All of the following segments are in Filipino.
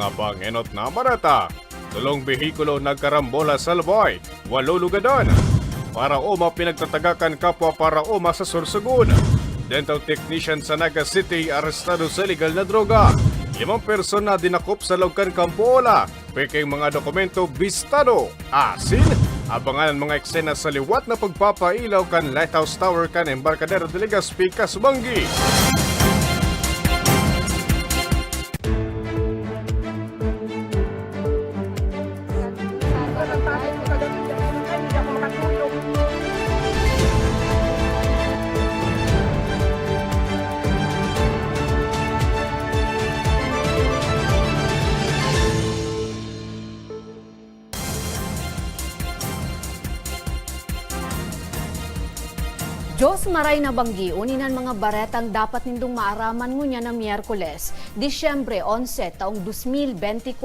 Mga pangenot na barata. Tulong behikulo nagkarambola sa Laboy. Walo lugadon. Para uma pinagtatagakan kapwa para uma sa Sorsogon. Dental technician sa Naga City arestado sa legal na droga. Limang persona dinakop sa Laucan Campola. Peking mga dokumento bistado. Asin, abangan ang mga eksena sa liwat na pagpapailaw kan Lighthouse Tower kan Embarcadero de Legazpi, Kasubanggi. cantar, Diyos maray na banggi, uninan mga baretang dapat nindong maaraman ngunya na Miyerkules, Disyembre 11, taong 2024.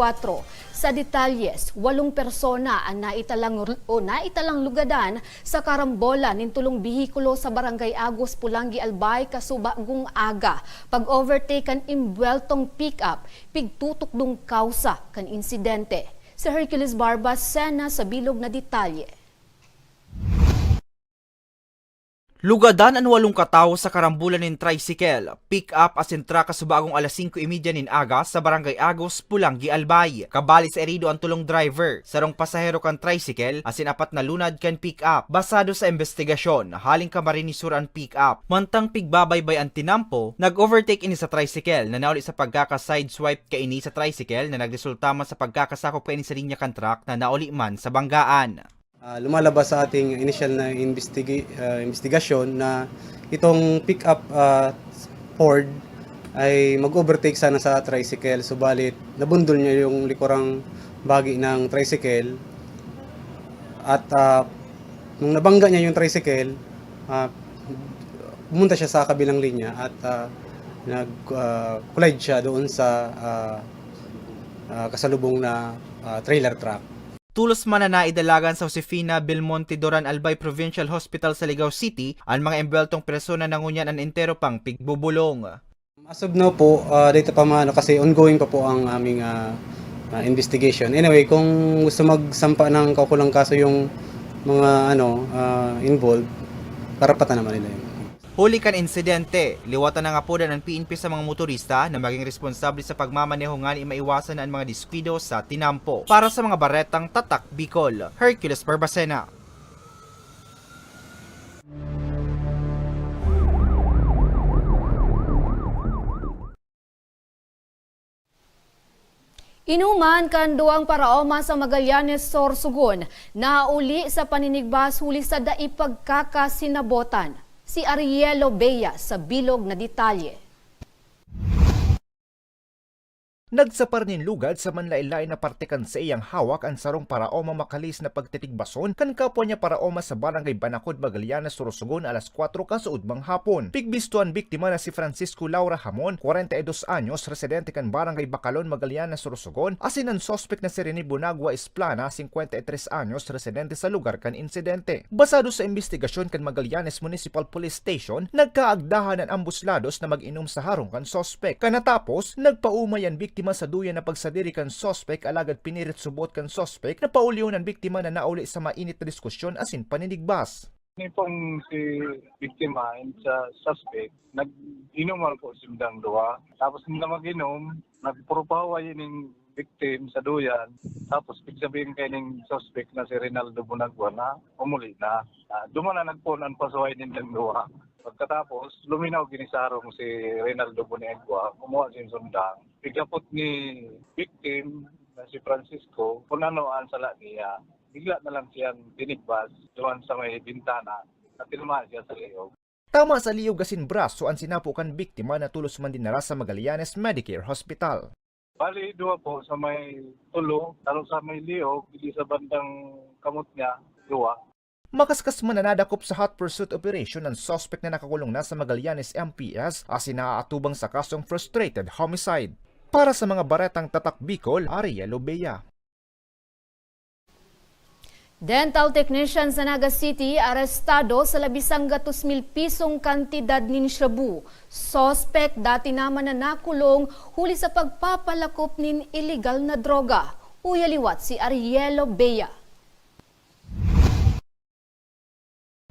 Sa detalyes, walong persona ang naitalang, o naitalang lugadan sa karambola nintulong bihikulo sa barangay Agos, Pulangi, Albay, Kasubagong Aga. Pag-overtaken imbueltong pick-up, pigtutok dong kausa kan insidente. Si Hercules Barbas, Sena sa bilog na detalye. Lugadan ang walong katao sa karambulan ng tricycle, pick up as entra kasubagong alas 5.30 nin aga sa barangay Agos, Pulangi, Albay. Kabali sa erido ang tulong driver, sarong pasahero kan tricycle asin apat na lunad kan pick up. Basado sa investigasyon, haling kamarinisur ang pick up. Mantang pigbabaybay ang tinampo, nag-overtake ini sa tricycle na nauli sa pagkaka-sideswipe ka ini sa tricycle na nagresulta man sa pagkakasakop ka ini sa linya kan truck na nauli man sa banggaan. Ah, lumalabas sa ating initial na investiga- ah, investigasyon na itong pick-up ah, Ford ay mag-overtake sana sa tricycle. Subalit nabundol niya yung likurang bagi ng tricycle. At ah, nung nabangga niya yung tricycle ah, pumunta siya sa kabilang linya at ah, nag ah, collide siya doon sa ah, ah, kasalubong na ah, trailer truck Tulos man na naidalagan sa Josefina Belmonte Doran Albay Provincial Hospital sa Ligao City ang mga embeltong persona nangunyan ang entero pang pigbubulong. As of now po, uh, dito pa maano kasi ongoing pa po ang aming ah, ah, investigation. Anyway, kung gusto magsampa ng kaukulang kaso yung mga ano ah, involved, karapatan naman nila yun. Huli kan insidente, liwatan nga po ng PNP sa mga motorista na maging responsable sa pagmamaneho nga ni maiwasan ang mga diskwido sa tinampo. Para sa mga baretang tatak Bicol, Hercules Barbacena. Inuman kan duang paraoma sa Magallanes Sorsogon na uli sa paninigbas huli sa daipagkakasinabotan. Si Arielo Bea sa bilog na detalye. Nagsapar nin lugad sa manlailay na partikan sa iyang hawak ang sarong paraoma makalis na pagtitigbason kan kapwa niya paraoma sa barangay Banakod, Magallanes, Sorsogon alas 4 kasuudbang hapon. Pigbistuan biktima na si Francisco Laura Hamon, 42 anyos, residente kan barangay Bacalon, Magallanes, Sorsogon, asin ang sospek na si Rene Bunagua Esplana, 53 anyos, residente sa lugar kan insidente. Basado sa investigasyon kan Magallanes Municipal Police Station, nagkaagdahan ang ambuslados na mag-inom sa harong kan sospek. Kanatapos, nagpaumay ang biktima sa duyan na pagsadiri kan sospek alagad pinirit subot kan sospek na pauliw ng biktima na nauli sa mainit na diskusyon asin paninigbas. Ni pong si biktima and sa suspect, nag-inuman po simdang duwa. Tapos nila mag-inom, nagpropawa yun yung victim sa duyan. Tapos pigsabihin kay ng suspect na si Rinaldo Bunagwa na umuli na. Uh, Duma na nagpunan pasuhay nilang duwa. Pagkatapos, luminaw ginisarong si Rinaldo Bunagwa, kumuha siya sundang. Pigapot ni victim na si Francisco, punanoan sa niya bigla na lang siyang tinigbas doon sa may bintana at tinumaan siya sa liyog. Tama sa liyog asin braso ang sinapukan biktima na tulos man dinara sa Magallanes Medicare Hospital. Bali, dua po sa may tulo, talo sa may liyog, hindi sa bandang kamot niya, dua. Makaskas man na nadakop sa hot pursuit operation ng suspect na nakakulong na sa Magallanes MPS asin naaatubang sa kasong frustrated homicide. Para sa mga baretang tatak Bicol, Ariel Obeya. Dental technician sa Naga City arestado sa labisang gatos mil pisong kantidad nin shabu. Suspect dati naman na nakulong huli sa pagpapalakop nin illegal na droga. Uyaliwat si Arielo Bea.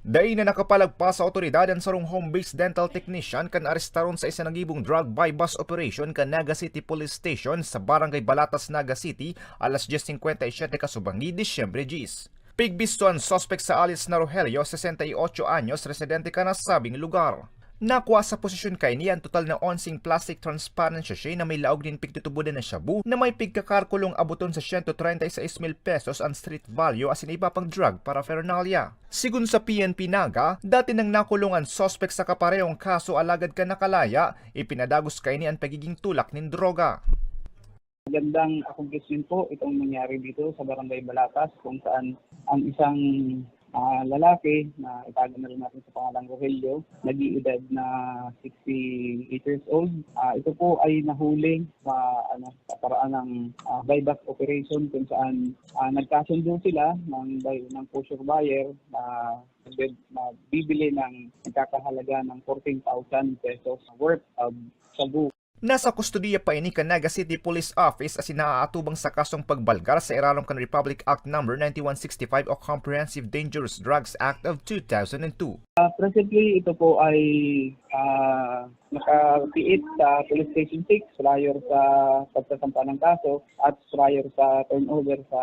Dahil na nakapalagpas sa otoridad ang sarong home-based dental technician kan arestaron sa isa nagibong drug by bus operation kan Naga City Police Station sa Barangay Balatas, Naga City alas 10.57 kasubangi, Disyembre 10. Pigbisto ang suspect sa alis na Rogelio, 68 anyos, residente ka na sabing lugar. Nakuha sa posisyon kay niya total na onsing plastic transparent sachet na may laog din pigtutubudan na shabu na may pigkakarkulong abuton sa 136 mil pesos ang street value as in iba pang drug paraphernalia. Sigun sa PNP Naga, dati nang nakulong ang suspect sa kaparehong kaso alagad ka nakalaya, ipinadagos kay ang pagiging tulak ng droga. Magandang accomplishment po itong nangyari dito sa Barangay Balatas kung saan ang isang ah, lalaki na itago na rin natin sa pangalang Rogelio, nag-iedad na 68 years old. Ah, ito po ay nahuli sa ano sa paraan ng ah, buyback operation kung saan ah, nagkasundo sila ng ng pusher buyer na na bibili ng nagkakahalaga ng 14,000 pesos worth of sabu Nasa kustodiya pa ini kan Naga City Police Office as inaaatubang sa kasong pagbalgar sa Iralom kan Republic Act No. 9165 o Comprehensive Dangerous Drugs Act of 2002. Uh, presently, ito po ay uh, nakapiit sa Police Station 6 prior sa pagsasampa ng kaso at prior sa turnover sa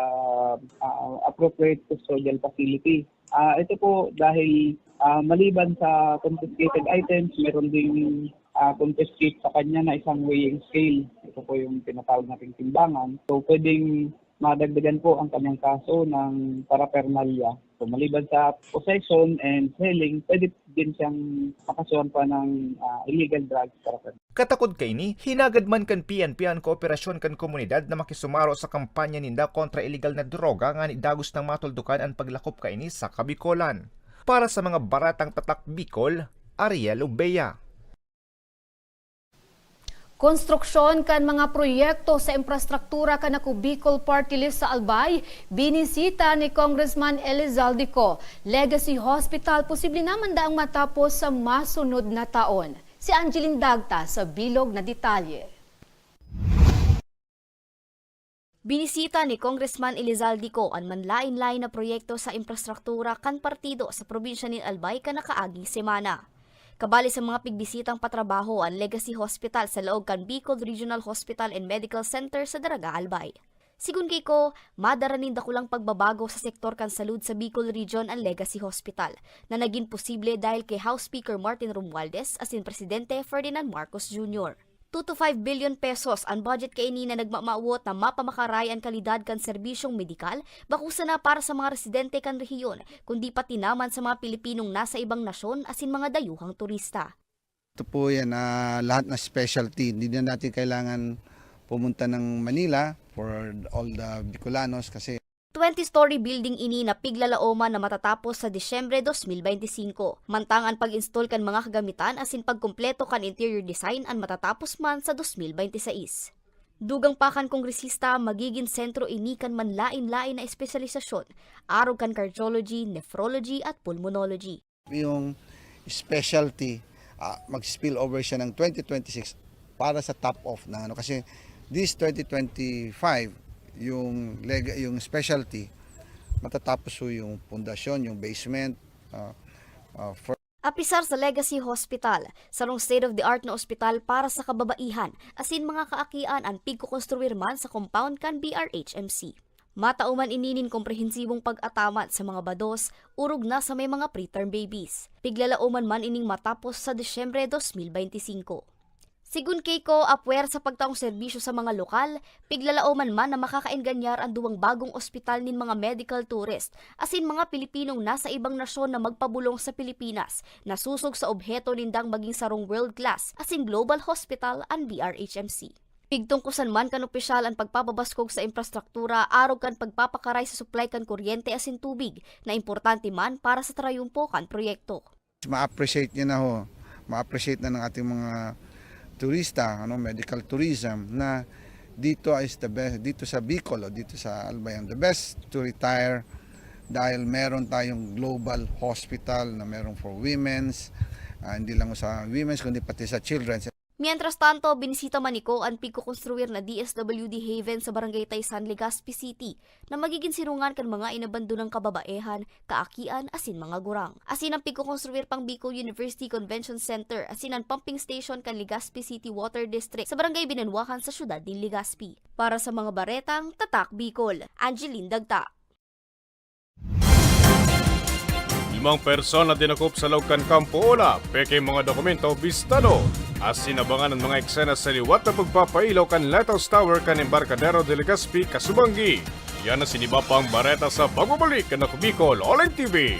uh, appropriate custodial facility. Ah, ito po dahil ah, maliban sa confiscated items, meron ding uh, confiscate sa kanya na isang weighing scale. Ito po yung tinatawag nating timbangan. So pwedeng madagdagan po ang kanyang kaso ng paraphernalia. So maliban sa possession and selling, pwede din siyang makasuhan pa ng ah, illegal drugs paraphernalia. Katakod kay ni, hinagad man kan PNP ang kooperasyon kan komunidad na makisumaro sa kampanya ninda kontra illegal na droga nga ni dagos ng matuldukan ang paglakop kay ni sa Kabikolan. Para sa mga baratang tatak Bicol, Ariel Ubeya. Konstruksyon kan mga proyekto sa infrastruktura kan ako Bicol Party List sa Albay, binisita ni Congressman Elizaldico. Legacy Hospital posible naman daang matapos sa masunod na taon. Si Angeline Dagta sa bilog na detalye. Binisita ni Congressman Elizaldico ang manlain-lain na proyekto sa infrastruktura kan partido sa probinsya ni Albay kanakaaging semana. Kabali sa mga pigbisitang patrabaho ang Legacy Hospital sa loob Bicol Regional Hospital and Medical Center sa Daraga, Albay. Sigun kay ko, madaranin dakulang pagbabago sa sektor kan salud sa Bicol Region ang Legacy Hospital na naging posible dahil kay House Speaker Martin Romualdez as in Presidente Ferdinand Marcos Jr. 2 to 5 billion pesos ang budget kay ni na nagmamaawot na mapamakaray ang kalidad kan serbisyong medikal bakusa na para sa mga residente kan rehiyon kundi pati naman sa mga Pilipinong nasa ibang nasyon asin mga dayuhang turista. Ito po yan, ah, lahat na specialty. Hindi na natin kailangan pumunta ng Manila for all the Bicolanos kasi 20-story building ini na piglalaoman na matatapos sa Disyembre 2025. Mantangan pag-install kan mga kagamitan asin pagkumpleto kan interior design ang matatapos man sa 2026. Dugang pa kan kongresista magiging sentro ini kan manlain-lain na espesyalisasyon, arog kan cardiology, nephrology at pulmonology. yung specialty ah, mag-spill over siya ng 2026 para sa top off na ano kasi this 2025 yung leg yung specialty matatapos po yung pundasyon, yung basement ah, ah, for Apisar sa Legacy Hospital, sarong state-of-the-art na ospital para sa kababaihan, asin mga kaakian ang pigkukonstruir man sa compound kan BRHMC. Matauman ininin komprehensibong pag-atamat sa mga bados, urog na sa may mga preterm babies. Piglalauman man ining matapos sa Disyembre 2025. Sigun kay ko apwer sa pagtaong serbisyo sa mga lokal, piglalauman man na makakainganyar ang duwang bagong ospital nin mga medical tourist, asin mga Pilipinong nasa ibang nasyon na magpabulong sa Pilipinas, nasusog sa obheto nindang maging sarong world class, asin global hospital ang BRHMC. Pigtungkusan man kan opisyal ang pagpapabaskog sa infrastruktura arog kan pagpapakaray sa supply kan kuryente asin tubig na importante man para sa trayumpo kan proyekto. ma-appreciate niya na ho, ma-appreciate na ng ating mga turista, ano, medical tourism na dito is the best, dito sa Bicol dito sa Albayan, the best to retire dahil meron tayong global hospital na meron for women's, ah, hindi lang sa women's kundi pati sa children's. Mientras tanto, binisita man ni Ko ang pigkukonstruir na DSWD Haven sa Barangay Taysan, Legazpi City na magiging sirungan kan mga inabando ng kababaehan, kaakian, asin mga gurang. Asin ang pigkukonstruir pang Bicol University Convention Center, asin ang pumping station kan Legazpi City Water District sa Barangay Binanwakan sa syudad din Legazpi. Para sa mga baretang, Tatak Bicol, Angeline Dagta. Limang persona dinakop sa Laucan Campo Ola, peke mga dokumento bistado. As sinabangan ng mga eksena sa liwat na pagpapailaw kan Lighthouse Tower kan Embarcadero de Legazpi, Kasubanggi. Yan ang sinibapang bareta sa pagbabalik na Kubicol Online TV.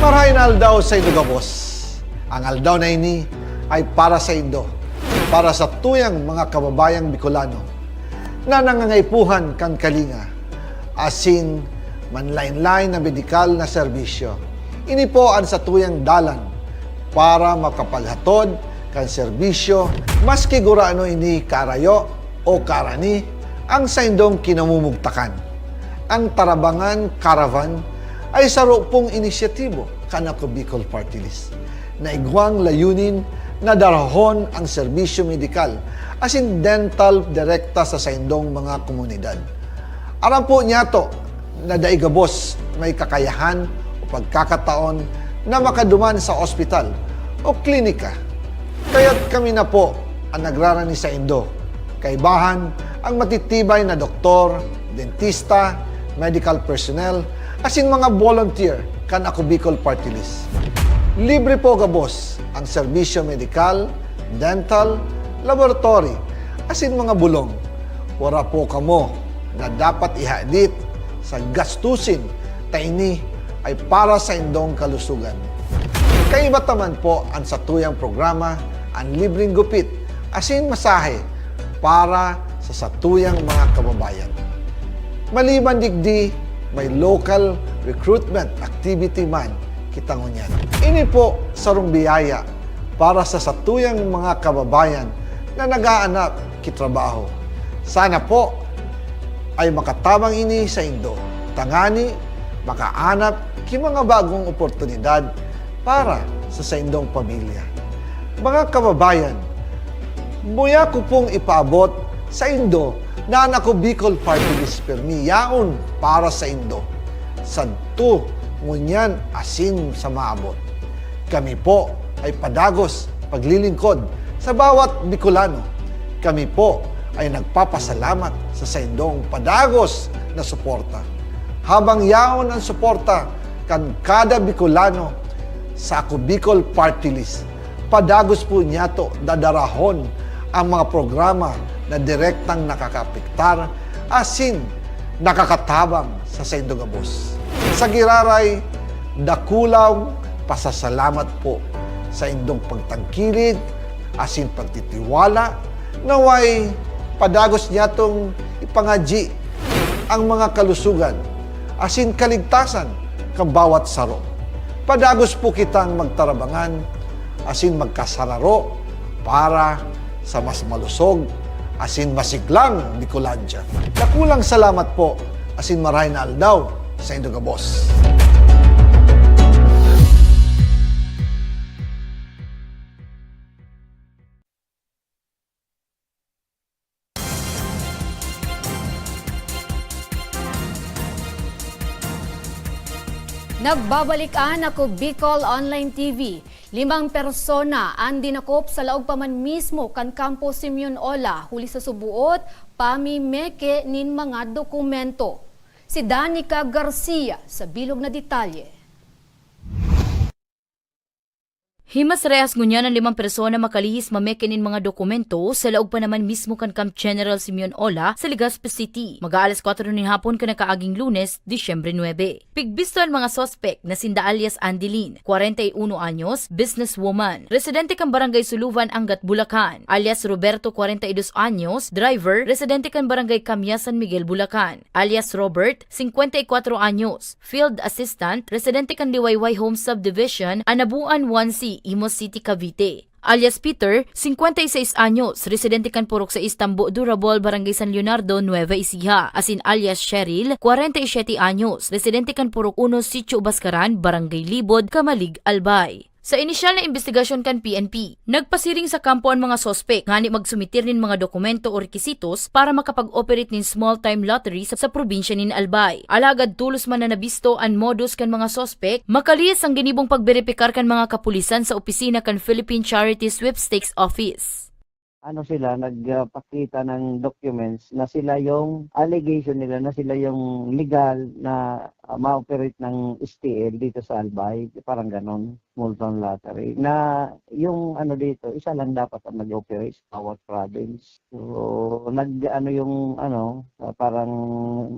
Marahin aldaw sa Indo Gabos. Ang aldaw na ini ay para sa Indo, para sa tuyang mga kababayang Bicolano na nangangaipuhan kan kalinga, asin manlain-lain na medikal na serbisyo. Ini po ang sa tuyang dalan para makapaghatod kan serbisyo maski guraano ini karayo o karani ang sa indong kinamumugtakan. Ang Tarabangan Caravan ay saro pong inisyatibo kanako Bicol Party List na igwang layunin na darahon ang serbisyo medikal as in dental direkta sa saindong mga komunidad. Aram po niya to na daigabos may kakayahan o pagkakataon na makaduman sa ospital o klinika. Kaya't kami na po ang nagrarani sa Indo. Kaibahan ang matitibay na doktor, dentista, medical personnel, asin mga volunteer kan ako Bicol Party List. Libre po gabos ang serbisyo medikal, dental, laboratory, asin mga bulong. Wala po kamo na dapat ihadit sa gastusin taini ay para sa indong kalusugan. Kaiba taman po ang satuyang programa ang libreng gupit asin masahe para sa satuyang mga kababayan. Maliban digdi, may local recruitment activity man kita ngunyan. Ini po sarong biyaya para sa satuyang mga kababayan na nag-aanap kitrabaho. Sana po ay makatabang ini sa Indo. Tangani, makaanap ki mga bagong oportunidad para sa sa Indong pamilya. Mga kababayan, Buya ko pong ipaabot sa Indo na anak ko Bicol Party List Permi yaon para sa Indo. Santo, ngunyan asin sa maabot. Kami po ay padagos paglilingkod sa bawat Bicolano. Kami po ay nagpapasalamat sa saindong padagos na suporta. Habang yaon ang suporta kan kada Bicolano sa ako Bicol Party List, padagos po niya to dadarahon ang mga programa na direktang nakakapiktar asin nakakatabang sa Sendogabos. Sa Giraray, dakulaw pasasalamat po sa indong pagtangkilid asin pagtitiwala naway padagos niya tong ipangaji ang mga kalusugan asin kaligtasan kang bawat saro. Padagos po kitang magtarabangan asin magkasararo para sa mas malusog asin masiglang Bicolandia. Nakulang salamat po asin maray na aldaw sa Indogabos. Nagbabalikan ako Bicol Online TV. Limang persona ang dinakop sa laog pa man mismo kan Campo Simeon Ola huli sa subuot pamimeke nin mga dokumento. Si Danica Garcia sa bilog na detalye. Himas rehas ngunya ng limang persona makalihis mamekinin mga dokumento sa laog pa naman mismo kan Camp General Simeon Ola sa Legazpi City. Mag-aalas 4 ni hapon ka nakaaging lunes, Disyembre 9. Pigbisto ang mga sospek na sinda alias Andilin, 41 anyos, businesswoman. Residente kan Barangay Suluvan, Angat, Bulacan. Alias Roberto, 42 anyos, driver, residente kan Barangay Camia, San Miguel, Bulacan. Alias Robert, 54 anyos, field assistant, residente kan Liwayway Home Subdivision, Anabuan 1C, Imos City, Cavite. Alias Peter, 56 anyos, residente kan purok sa Istanbul, Durable, Barangay San Leonardo, Nueva Ecija. Asin alias Cheryl, 47 anyos, residente kan purok 1, Sitio Baskaran, Barangay Libod, Kamalig, Albay. Sa inisyal na investigasyon kan PNP, nagpasiring sa kampo ang mga sospek ngani magsumitir nin mga dokumento o rekisitos para makapag-operate nin small-time lottery sa, sa probinsya nin Albay. Alagad tulos man na nabisto ang modus kan mga sospek, makaliyas ang ginibong pagberipikar kan mga kapulisan sa opisina kan Philippine Charity Sweepstakes Office. Ano sila nagpakita ng documents na sila yung allegation nila na sila yung legal na uh, ma-operate ng STL dito sa Albay, parang ganon, Multon Lottery. Na yung ano dito, isa lang dapat ang mag-operate sa bawat province. So, nag ano yung ano, uh, parang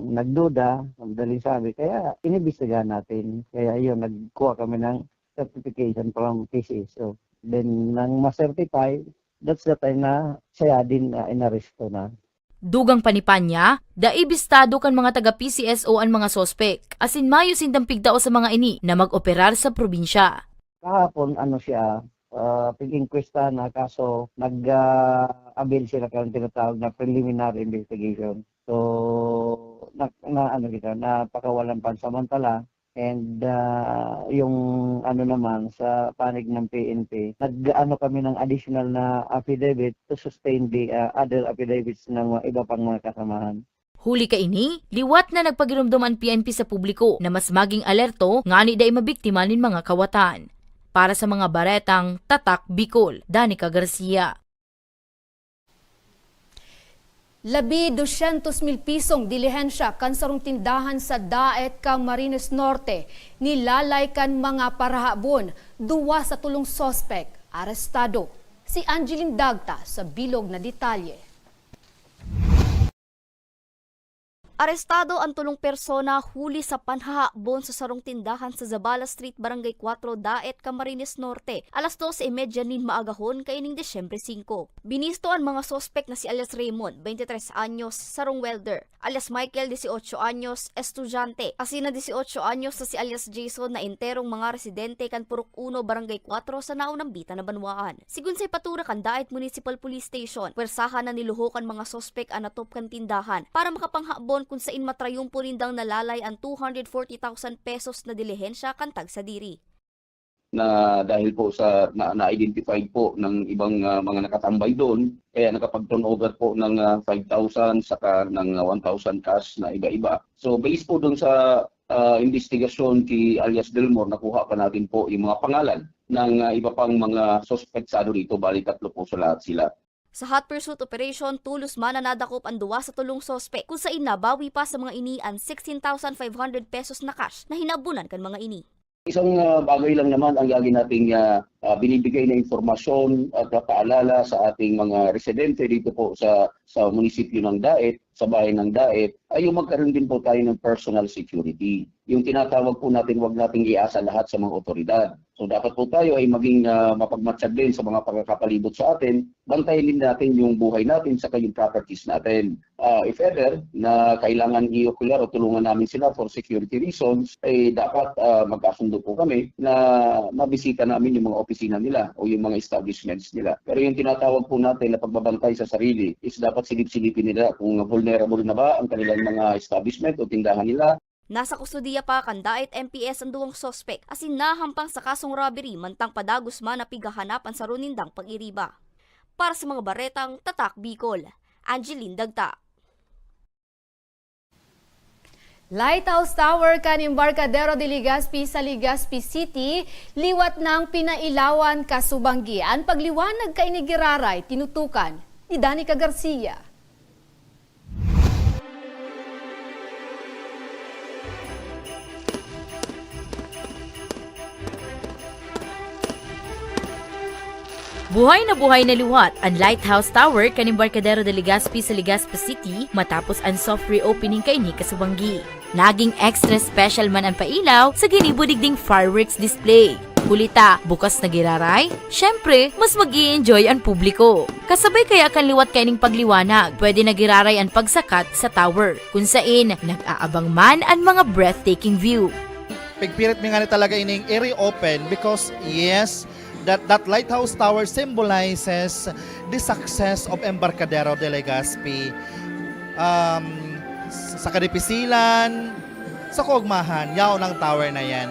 nagduda, madaling sabi. Kaya inibistigahan natin. Kaya yun, nagkuha kami ng certification from PCSO. Then, nang ma-certify, that's the time na siya din uh, inaresto na. Dugang panipanya, daibistado kan mga taga PCSO ang mga sospek, asin mayo sindang pigtao sa mga ini na mag-operar sa probinsya. Kahapon, ano siya, uh, pig-inquesta na kaso nag-avail sila kung tinatawag na preliminary investigation. So, na, na ano kita, napakawalan pansamantala and uh, yung ano naman sa panig ng PNP, nag-ano kami ng additional na affidavit to sustain the uh, other affidavits ng iba pang mga kasamahan. Huli ka ini, liwat na nagpagirumdum ang PNP sa publiko na mas maging alerto ngani day mabiktima nin mga kawatan. Para sa mga baretang Tatak Bicol, Danica Garcia. Labi 200 mil pisong dilihensya kan sarong tindahan sa Daet kang Marines Norte. Nilalay kan mga parahabon. Duwa sa tulong sospek. Arestado. Si Angeline Dagta sa bilog na detalye. Arestado ang tulong persona huli sa panhahabon sa sarong tindahan sa Zabala Street, Barangay 4, Daet, Camarines Norte. Alas 12.30 nin maagahon kaining Desyembre 5. Binisto ang mga sospek na si alias Raymond, 23 anyos, sarong welder. Alias Michael, 18 anyos, estudyante. Asina 18 anyos sa si alias Jason na enterong mga residente kan Purok 1, Barangay 4 sa naunang bita na banwaan. Sigun sa patura kan Daet Municipal Police Station, pwersahan na niluhokan mga sospek ang natop kan tindahan para makapanghabon kung sain matrayumpo nindang nalalay ang 240,000 pesos na dilihensya kantag sa diri. na dahil po sa na, na-identify po ng ibang ah, mga nakatambay doon kaya nakapag-turnover po ng ah, 5,000 saka ng ah, 1,000 cash na iba-iba. So based po doon sa ah, investigasyon kay alias Delmore nakuha pa natin po yung mga pangalan ng ah, iba pang mga suspectsado dito bali tatlo po sa lahat sila. Sa hot pursuit operation, tulos man na nadakop ang duwa sa tulong sospek kung sa nabawi pa sa mga ini ang 16,500 pesos na cash na hinabunan kan mga ini. Isang ah, bagay lang naman ang lagi nating ah, binibigay na informasyon at paalala sa ating mga residente dito po sa sa munisipyo ng Daet, sa bahay ng Daet, ay yung magkaroon din po tayo ng personal security. Yung tinatawag po natin, wag nating iasa lahat sa mga otoridad. So dapat po tayo ay maging uh, mapagmatsyag din sa mga pagkakapalibot sa atin, bantayan din natin yung buhay natin sa yung properties natin. Ah, if ever na kailangan i-ocular o tulungan namin sila for security reasons, ay dapat ah, magkasundo po kami na mabisita namin yung mga opisina nila o yung mga establishments nila. Pero yung tinatawag po natin na pagbabantay sa sarili is dapat silip-silipin nila kung vulnerable na ba ang kanilang mga establishment o tindahan nila Nasa kustudiya pa kan Daet MPS ang duwang sospek asin nahampang sa kasong robbery mantang padagos man na pigahanapan sa runindang pag-iriba. Para sa mga baretang Tatak Bicol, Angeline Dagta. Lighthouse Tower kan Embarcadero de Legazpi sa Legazpi City, liwat ng pinailawan kasubanggi. Ang pagliwanag kay ni Giraray, tinutukan ni Danica Garcia. Buhay na buhay na liwat ang Lighthouse Tower kan Embarcadero de Legazpi sa Legazpi City matapos ang soft reopening kay ni Kasubanggi. Naging extra special man ang pailaw sa ginibo digding fireworks display. Kulita, bukas na giraray? Syempre, mas mag enjoy ang publiko. Kasabay kaya kan liwat kaining pagliwanag, pwede nagiraray ang pagsakat sa tower, kung sain nag-aabang man ang mga breathtaking view. pigpirit mi nga ni talaga ining i-reopen because yes, that that lighthouse tower symbolizes the success of Embarcadero de Legazpi. Um, sa Kadipisilan, sa Kogmahan, yaw ng tower na yan.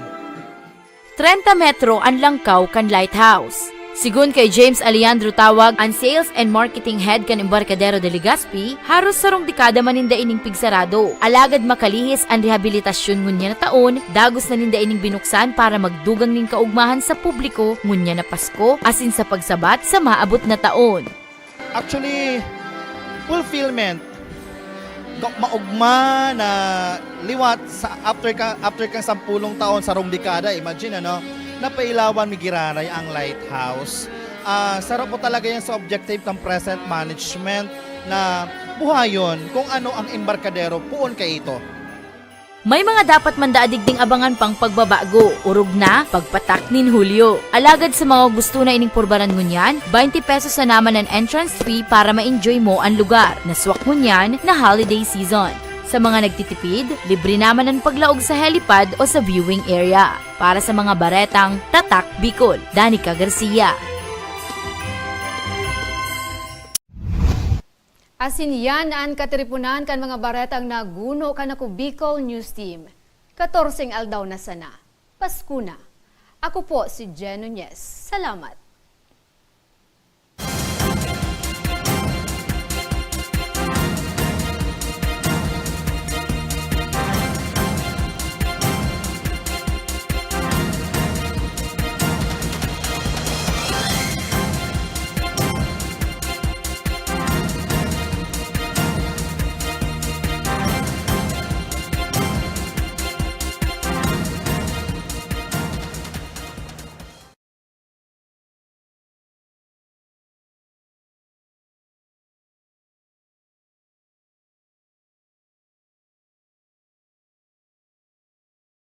30 metro ang langkaw kan lighthouse. Sigun kay James Alejandro Tawag, ang sales and marketing head kan Embarcadero de Legazpi, haros sarong dekada maninda ining pigsarado. Alagad makalihis ang rehabilitasyon ngunya na taon, dagos na ninda ining binuksan para magdugang ning kaugmahan sa publiko ngunya na Pasko, asin sa pagsabat sa maabot na taon. Actually, fulfillment maugma na liwat sa after ka after kang sampulong taon sa rong dekada imagine ano napailawan mi giraray ang lighthouse Ah, sarap po talaga yan sa objective ng present management na buhayon kung ano ang embarkadero puon kay ito May mga dapat mandaadigding abangan pang pagbabago, urog na pagpatak nin Hulyo. Alagad sa mga gusto na ining purbaran ngunyan, 20 pesos na naman ang entrance fee para ma-enjoy mo ang lugar. Naswak ngunyan na holiday season. Sa mga nagtitipid, libre naman ang paglaog sa helipad o sa viewing area. Para sa mga baretang, Tatak Bicol, Danica Garcia. Asin yan ang katripunan kan mga baretang naguno kan ako Bicol News Team. 14 aldaw na sana. Pasko na. Ako po si Jen Nunez. Salamat.